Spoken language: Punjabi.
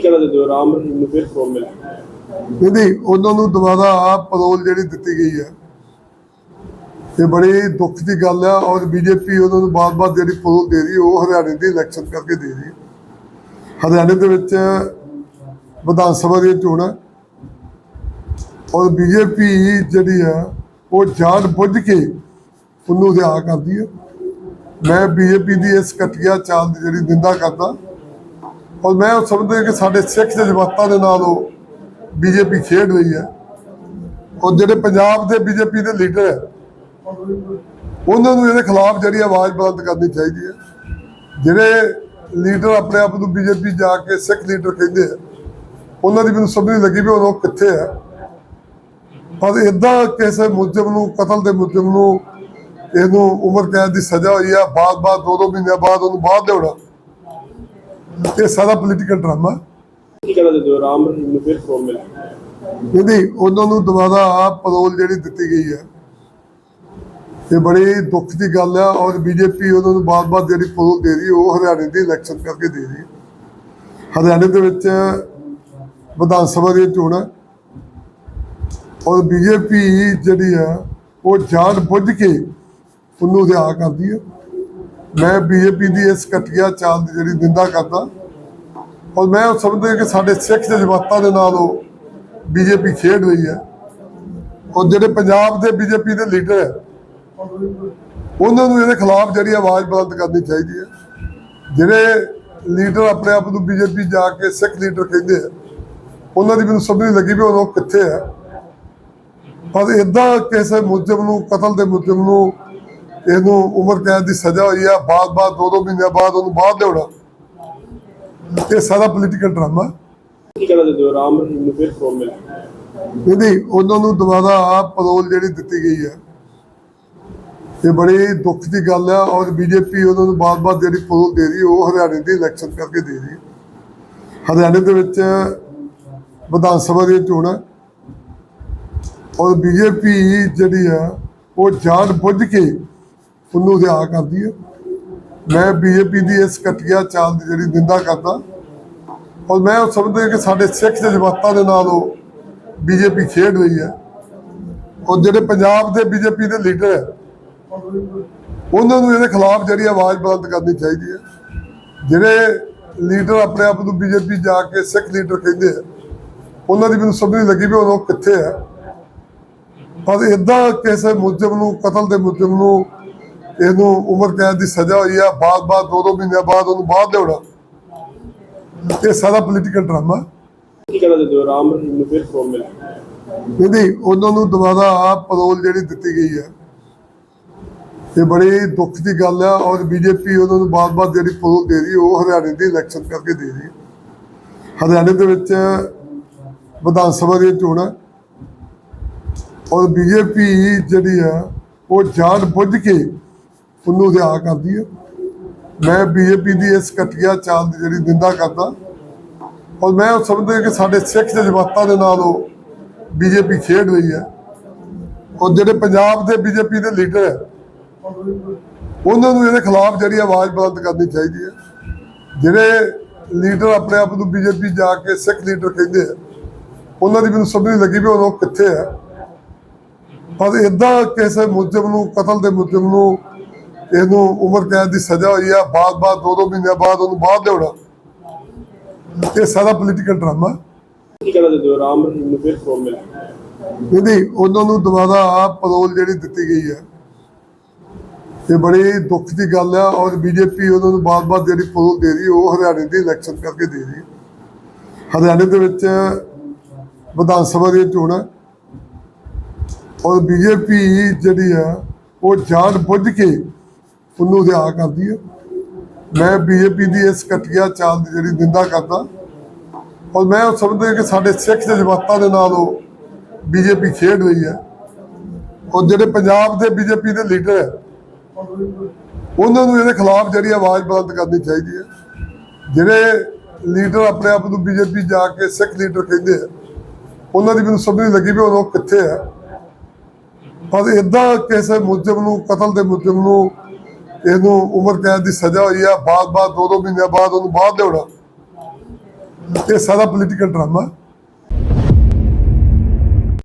ਕੀ ਕਹਿਣਾ ਚਾਹੁੰਦੇ ਹੋ ਰਾਮ ਰਹੀਮ ਨੂੰ ਫਿਰ ਫੋਨ ਮਿਲਿਆ ਨਹੀਂ ਨਹੀਂ, ਉਹਨਾਂ ਨੂੰ ਦੁਬਾਰਾ ਪਰੋਲ ਜਿਹੜੀ ਦਿੱਤੀ ਗਈ ਹੈ। ਇਹ ਬੜੀ ਦੁੱਖ ਦੀ ਗੱਲ ਹੈ ਔਰ ਬੀਜੇਪੀ ਉਹਨਾਂ ਨੂੰ ਬਾਰ-ਬਾਰ ਜਿਹੜੀ ਪਰੋਲ ਦੇ ਰਹੀ ਉਹ ਹਰਿਆਣੇ ਦੀ ਇਲੈਕਸ਼ਨ ਕਰਕੇ ਦੇ ਰਹੀ ਹਰਿਆਣੇ ਦੇ ਵਿੱਚ ਵਿਧਾਨ ਸਭਾ ਦੀਆਂ ਚੋਣਾਂ ਔਰ ਬੀਜੇਪੀ ਜਿਹੜੀ ਆ ਉਹ ਜਾਣ ਬੁੱਝ ਕੇ ਉਹਨੂੰ ਰਿਆ ਕਰਦੀ ਹੈ। ਮੈਂ ਬੀਜੇਪੀ ਦੀ ਇਸ ਘਟੀਆ ਚਾਲ ਦੀ ਜਿਹੜੀ ਨਿੰਦਾ ਕਰਦਾ ਔਰ ਮੈਂ ਉਹ ਸਮਝਦਾ ਕਿ ਸਾਡੇ ਸਿੱਖ ਜਜ਼ਬਾਤਾਂ ਦੇ ਨਾਲ ਉਹ ਬੀਜੇਪੀ ਖੇਡ ਰਹੀ ਹੈ। ਔਰ ਜਿਹੜੇ ਪੰਜਾਬ ਦੇ ਬੀਜੇਪੀ ਦੇ ਲੀਡਰ ਹੈ, ਉਹਨਾਂ ਨੂੰ ਇਹਦੇ ਖਿਲਾਫ ਜਿਹੜੀ ਆਵਾਜ਼ ਬੁਲੰਦ ਕਰਨੀ ਚਾਹੀਦੀ ਹੈ। ਜਿਹੜੇ ਲੀਡਰ ਆਪਣੇ ਆਪ ਨੂੰ ਬੀਜੇਪੀ ਜਾ ਕੇ ਸਿੱਖ ਲੀਡਰ ਕਹਿੰਦੇ ਆ, ਉਹਨਾਂ ਦੀ ਮੈਨੂੰ ਸਮਝ ਨਹੀਂ ਲੱਗੀ ਵੀ ਉਹ ਲੋਕ ਕਿੱਥੇ ਆ। ਪਰ ਇਦਾਂ ਕਿਸੇ ਮੁਲਜ਼ਮ ਨੂੰ, ਕਤਲ ਦੇ ਮੁਲਜ਼ਮ ਨੂੰ, ਇਹਨੂੰ ਉਮਰ ਕੈਦ ਦੀ ਸਜ਼ਾ ਹੋਈ ਆ, ਬਾਅਦ-ਬਾਅਦ ਦੋ ਦੋ ਮਹੀਨਿਆਂ ਬਾਅਦ ਉਹਨੂੰ ਬਾਹਰ ਦੇਉਣਾ ਇਹ ਸਾਰਾ ਪੋਲੀਟੀਕਲ ਡਰਾਮਾ ਕੀ ਚਾਹੁੰਦੇ ਹੋ ਰਾਮ ਨੂੰ ਫਿਰ ਫੋਨ ਮਿਲਿਆ ਨਹੀਂ ਉਹਨਾਂ ਨੂੰ ਦੁਬਾਰਾ ਪਰੋਲ ਜਿਹੜੀ ਦਿੱਤੀ ਗਈ ਹੈ। ਇਹ ਬੜੀ ਦੁੱਖ ਦੀ ਗੱਲ ਹੈ ਔਰ ਬੀਜੇਪੀ ਉਹਨਾਂ ਨੂੰ ਬਾਰ-ਬਾਰ ਜਿਹੜੀ ਪਰੋਲ ਦੇ ਰਹੀ ਹੈ ਉਹ ਹਰਿਆਣੇ ਦੀ ਇਲੈਕਸ਼ਨ ਕਰਕੇ ਦੇ ਰਹੀ ਹੈ। ਹਰਿਆਣੇ ਦੇ ਵਿੱਚ ਵਿਧਾਨ ਸਭਾ ਦੀਆਂ ਚੋਣਾਂ ਔਰ ਬੀਜੇਪੀ ਜਿਹੜੀ ਆ ਉਹ ਜਾਣ ਬੁੱਝ ਕੇ ਉਹਨੂੰ ਰਿਆ ਕਰਦੀ ਹੈ। ਮੈਂ ਬੀਜੇਪੀ ਦੀ ਇਸ ਘਟੀਆ ਚਾਲ ਦੀ ਜਿਹੜੀ ਨਿੰਦਾ ਕਰਦਾ, ਔਰ ਮੈਂ ਉਹ ਸਮਝਦਾ ਕਿ ਸਾਡੇ ਸਿੱਖ ਜਜ਼ਬਾਤਾਂ ਦੇ ਨਾਲ ਉਹ ਬੀਜੇਪੀ ਖੇਡ ਰਹੀ ਹੈ। ਔਰ ਜਿਹੜੇ ਪੰਜਾਬ ਦੇ ਬੀਜੇਪੀ ਦੇ ਲੀਡਰ ਹੈ, ਉਹਨਾਂ ਨੂੰ ਇਹਦੇ ਖਿਲਾਫ ਜਿਹੜੀ ਆਵਾਜ਼ ਬੁਲੰਦ ਕਰਨੀ ਚਾਹੀਦੀ ਹੈ। ਜਿਹੜੇ ਲੀਡਰ ਆਪਣੇ ਆਪ ਨੂੰ ਬੀਜੇਪੀ ਜਾ ਕੇ ਸਿੱਖ ਲੀਡਰ ਕਹਿੰਦੇ ਆ, ਉਹਨਾਂ ਦੀ ਮੈਨੂੰ ਸਮਝ ਨਹੀਂ ਲੱਗੀ ਵੀ ਉਹ ਕਿੱਥੇ ਆ ਪਰ ਇਦਾਂ ਕਿਸੇ ਮੁਲਜ਼ਮ ਨੂੰ, ਕਤਲ ਦੇ ਮੁਲਜ਼ਮ ਨੂੰ ਇਹਨੂੰ ਉਮਰ ਕੈਦ ਦੀ ਸਜ਼ਾ ਹੋਈ ਆ ਬਾਅਦ-ਬਾਅਦ ਦੋ ਦੋ ਮਹੀਨਿਆਂ ਬਾਅਦ ਉਹਨੂੰ ਬਾਹਰ ਦੇਉਣਾ ਇਹ ਸਾਰਾ ਪੋਲੀਟੀਕਲ ਡਰਾਮਾ ਕੀ ਕਹਿਣਾ ਚਾਹੁੰਦੇ ਹੋ? ਰਾਮ ਨੂੰ ਫਿਰ ਫੋਨ ਮਿਲਿਆ ਨਹੀਂ ਨਹੀਂ ਉਹਨਾਂ ਨੂੰ ਦੁਬਾਰਾ ਪਰੋਲ ਜਿਹੜੀ ਦਿੱਤੀ ਗਈ ਹੈ ਇਹ ਬੜੀ ਦੁੱਖ ਦੀ ਗੱਲ ਹੈ ਔਰ ਬੀਜੇਪੀ ਉਹਨਾਂ ਨੂੰ ਬਾਰ-ਬਾਰ ਜਿਹੜੀ ਪਰੋਲ ਦੇ ਰਹੀ ਹੈ ਉਹ ਹਰਿਆਣੇ ਦੀ ਇਲੈਕਸ਼ਨ ਕਰਕੇ ਦੇ ਰਹੀ। ਹੈ ਹਰਿਆਣੇ ਦੇ ਵਿੱਚ ਵਿਧਾਨ ਸਭਾ ਦੀਆਂ ਚੋਣਾਂ ਔਰ ਬੀਜੇਪੀ ਜਿਹੜੀ ਆ ਉਹ ਜਾਣ ਬੁੱਝ ਕੇ ਉਹਨੂੰ ਰਿਆ ਕਰਦੀ ਹੈ ਮੈਂ ਬੀਜੇਪੀ ਦੀ ਇਸ ਘਟੀਆ ਚਾਲ ਦੀ ਜਿਹੜੀ ਨਿੰਦਾ ਕਰਦਾ, ਔਰ ਮੈਂ ਉਹ ਸਮਝਦਾ ਕਿ ਸਾਡੇ ਸਿੱਖ ਜਜ਼ਬਾਤਾਂ ਦੇ ਨਾਲ ਉਹ ਬੀਜੇਪੀ ਖੇਡ ਰਹੀ ਹੈ। ਔਰ ਜਿਹੜੇ ਪੰਜਾਬ ਦੇ ਬੀਜੇਪੀ ਦੇ ਲੀਡਰ ਹੈ, ਉਹਨਾਂ ਨੂੰ ਇਹਦੇ ਖਿਲਾਫ ਜਿਹੜੀ ਆਵਾਜ਼ ਬੁਲੰਦ ਕਰਨੀ ਚਾਹੀਦੀ ਹੈ। ਜਿਹੜੇ ਲੀਡਰ ਆਪਣੇ ਆਪ ਨੂੰ ਬੀਜੇਪੀ ਜਾ ਕੇ ਸਿੱਖ ਲੀਡਰ ਕਹਿੰਦੇ ਆ, ਉਹਨਾਂ ਦੀ ਮੈਨੂੰ ਸਮਝ ਨਹੀਂ ਲੱਗੀ ਵੀ ਉਹ ਕਿੱਥੇ ਆ ਪਰ ਇਦਾਂ ਕਿਸੇ ਮੁਲਜ਼ਮ ਨੂੰ, ਕਤਲ ਦੇ ਮੁਲਜ਼ਮ ਨੂੰ ਇਹਨੂੰ ਉਮਰ ਕੈਦ ਦੀ ਸਜ਼ਾ ਹੋਈ ਆ ਬਾਅਦ-ਬਾਅਦ ਦੋ ਦੋ ਮਹੀਨਿਆਂ ਬਾਅਦ ਉਹਨੂੰ ਬਾਹਰ ਦੇਉਣਾ ਇਹ ਸਾਰਾ ਪੋਲੀਟੀਕਲ ਡਰਾਮਾ ਕੀ ਚਾਹੁੰਦੇ ਹੋ ਰਾਮ ਨੂੰ ਫਿਰ ਫੋਨ ਮਿਲਿਆ ਨਹੀਂ ਉਹਨਾਂ ਨੂੰ ਦੁਬਾਰਾ ਪਰੋਲ ਜਿਹੜੀ ਦਿੱਤੀ ਗਈ ਹੈ ਇਹ ਬੜੀ ਦੁੱਖ ਦੀ ਗੱਲ ਹੈ ਔਰ ਬੀਜੇਪੀ ਉਹਨਾਂ ਨੂੰ ਬਾਰ-ਬਾਰ ਜਿਹੜੀ ਪਰੋਲ ਦੇ ਰਹੀ ਹੈ ਉਹ ਹਰਿਆਣੇ ਦੀ ਇਲੈਕਸ਼ਨ ਕਰਕੇ ਦੇ ਰਹੀ। ਹੈ ਹਰਿਆਣੇ ਦੇ ਵਿੱਚ ਵਿਧਾਨ ਸਭਾ ਦੀਆਂ ਚੋਣਾਂ ਔਰ ਬੀਜੇਪੀ ਜਿਹੜੀ ਆ ਉਹ ਜਾਣ ਬੁੱਝ ਕੇ ਉਹਨੂੰ ਰਿਆ ਕਰਦੀ ਹੈ। ਮੈਂ ਬੀਜੇਪੀ ਦੀ ਇਸ ਘਟੀਆ ਚਾਲ ਦੀ ਜਿਹੜੀ ਨਿੰਦਾ ਕਰਦਾ, ਔਰ ਮੈਂ ਉਹ ਸਮਝਦਾ ਕਿ ਸਾਡੇ ਸਿੱਖ ਜਜ਼ਬਾਤਾਂ ਦੇ ਨਾਲ ਉਹ ਬੀਜੇਪੀ ਖੇਡ ਰਹੀ ਹੈ। ਔਰ ਜਿਹੜੇ ਪੰਜਾਬ ਦੇ ਬੀਜੇਪੀ ਦੇ ਲੀਡਰ ਹੈ, ਉਹਨਾਂ ਨੂੰ ਇਹਦੇ ਖਿਲਾਫ ਜਿਹੜੀ ਆਵਾਜ਼ ਬੁਲੰਦ ਕਰਨੀ ਚਾਹੀਦੀ ਹੈ। ਜਿਹੜੇ ਲੀਡਰ ਆਪਣੇ ਆਪ ਨੂੰ ਬੀਜੇਪੀ ਜਾ ਕੇ ਸਿੱਖ ਲੀਡਰ ਕਹਿੰਦੇ ਆ, ਉਹਨਾਂ ਦੀ ਮੈਨੂੰ ਸਮਝ ਨਹੀਂ ਲੱਗੀ ਵੀ ਉਹ ਲੋਕ ਕਿੱਥੇ ਆ। ਪਰ ਇਦਾਂ ਕਿਸੇ ਮੁਲਜ਼ਮ ਨੂੰ, ਕਤਲ ਦੇ ਮੁਲਜ਼ਮ ਨੂੰ ਇਹਨੂੰ ਉਮਰ ਕੈਦ ਦੀ ਸਜ਼ਾ ਹੋਈ ਆ ਬਾਅਦ-ਬਾਅਦ ਦੋ ਦੋ ਮਹੀਨਿਆਂ ਬਾਅਦ ਉਹਨੂੰ ਬਾਹਰ ਦੇਉਣਾ ਇਹ ਸਾਰਾ ਪੋਲੀਟੀਕਲ ਡਰਾਮਾ ਕੀ ਚਾਹੁੰਦੇ ਹੋ? ਰਾਮ ਰਹੀਮ ਨੂੰ ਫਿਰ ਫੋਨ ਮਿਲਿਆ। ਨਹੀਂ ਉਹਨਾਂ ਨੂੰ ਦੁਬਾਰਾ ਪਰੋਲ ਜਿਹੜੀ ਦਿੱਤੀ ਗਈ ਹੈ ਇਹ ਬੜੀ ਦੁੱਖ ਦੀ ਗੱਲ ਹੈ ਔਰ ਬੀਜੇਪੀ ਉਹਨਾਂ ਨੂੰ ਬਾਰ-ਬਾਰ ਜਿਹੜੀ ਪਰੋਲ ਦੇ ਰਹੀ ਉਹ ਹਰਿਆਣੇ ਦੀ ਇਲੈਕਸ਼ਨ ਕਰਕੇ ਦੇ ਰਹੀ। ਹਰਿਆਣੇ ਦੇ ਵਿੱਚ ਵਿਧਾਨ ਸਭਾ ਦੀਆਂ ਚੋਣਾਂ ਔਰ ਬੀਜੇਪੀ ਜਿਹੜੀ ਆ ਉਹ ਜਾਣ ਬੁੱਝ ਕੇ ਉਹਨੂੰ ਰਿਆ ਕਰਦੀ ਹੈ। ਮੈਂ ਬੀਜੇਪੀ ਦੀ ਇਸ ਘਟੀਆ ਚਾਲ ਦੀ ਜਿਹੜੀ ਨਿੰਦਾ ਕਰਦਾ, ਔਰ ਮੈਂ ਉਹ ਸਮਝਦਾ ਕਿ ਸਾਡੇ ਸਿੱਖ ਜਜ਼ਬਾਤਾਂ ਦੇ ਨਾਲ ਉਹ ਬੀਜੇਪੀ ਖੇਡ ਰਹੀ ਹੈ। ਔਰ ਜਿਹੜੇ ਪੰਜਾਬ ਦੇ ਬੀਜੇਪੀ ਦੇ ਲੀਡਰ ਹੈ, ਉਹਨਾਂ ਨੂੰ ਇਹਦੇ ਖਿਲਾਫ ਜਿਹੜੀ ਆਵਾਜ਼ ਬੁਲੰਦ ਕਰਨੀ ਚਾਹੀਦੀ ਹੈ। ਜਿਹੜੇ ਲੀਡਰ ਆਪਣੇ ਆਪ ਨੂੰ ਬੀਜੇਪੀ ਜਾ ਕੇ ਸਿੱਖ ਲੀਡਰ ਕਹਿੰਦੇ ਆ, ਉਹਨਾਂ ਦੀ ਮੈਨੂੰ ਸਮਝ ਨਹੀਂ ਲੱਗੀ ਵੀ ਉਹ ਕਿੱਥੇ ਆ। ਪਰ ਇਦਾਂ ਕਿਸੇ ਮੁਲਜ਼ਮ ਨੂੰ, ਕਤਲ ਦੇ ਮੁਲਜ਼ਮ ਨੂੰ ਇਹਨੂੰ ਉਮਰ ਕੈਦ ਦੀ ਸਜ਼ਾ ਹੋਈ ਆ ਬਾਅਦ ਬਾਅਦ ਦੋ ਦੋ ਮਹੀਨਿਆਂ ਬਾਅਦ ਉਹਨੂੰ ਬਾਹਰ ਦੇਉਣਾ ਇਹ ਸਾਰਾ ਪੋਲੀਟੀਕਲ ਡਰਾਮਾ